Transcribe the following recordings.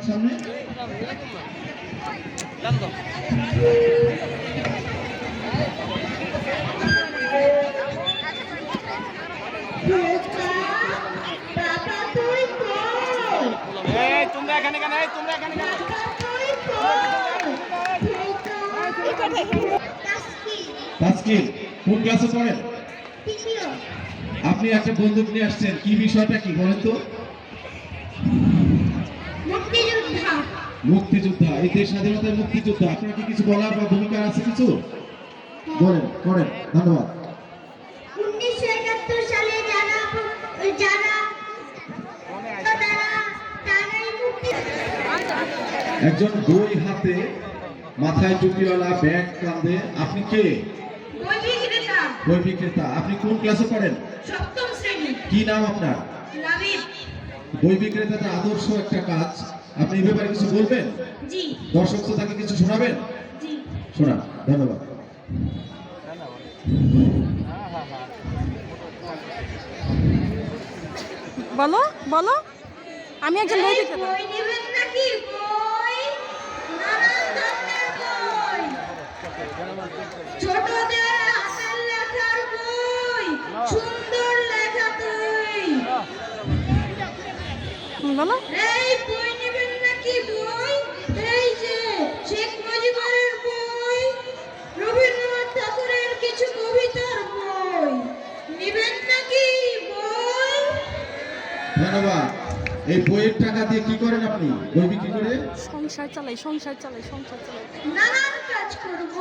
আমার সামনে? বাবা তুই কই এই তোমরা এখানে কেন? তোমরা এখানে কেন? তাসকিন কোন ক্লাসে পড়েন? আপনি একটা বন্দুক নিয়ে আসছেন কি বিষয়টা কি বলেন তো? মুক্তিযোদ্ধা এই দেশ স্বাধীনতার মুক্তিযোদ্ধা আপনার কি কিছু বলার বা ভূমিকা আছে কিছু? বলেন করেন ধন্যবাদ। উনিশশো একাত্তর সালে যারা যারা তারা তারাই মুক্তি। একজন বই হাতে মাথায় টুপিওয়ালা ব্যাগ কাঁধে আপনি কে? বই বিক্রেতা আপনি কোন ক্লাসে পড়েন? সপ্তম শ্রেণি। কি নাম আপনার? বই বিক্রেতাটা আদর্শ একটা কাজ। আপনি এই ব্যাপারে কিছু বলবেন? জি। দর্শক তো তাকে কিছু শোনাবেন? জি। শোনান ধন্যবাদ। বলো বলো। আমি একজন বই বিক্রেতা ছোটদের হাতের লেখার বই সুন্দর লেখা তুই বলো। এই বই ধন্যবাদ। এই বইয়ের টাকা দিয়ে কি করেন আপনি? বই বিক্রি করে? সংসার চালাই সংসার চালাই সংসার চালাই। নানান কাজ করব।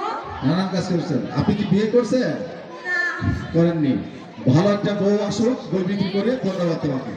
নানান কাজ করছেন। আপনি কি বিয়ে করছেন? না। করেননি। ভালো একটা বউ আসুক বই বিক্রি করে ধন্যবাদ তোমাকে।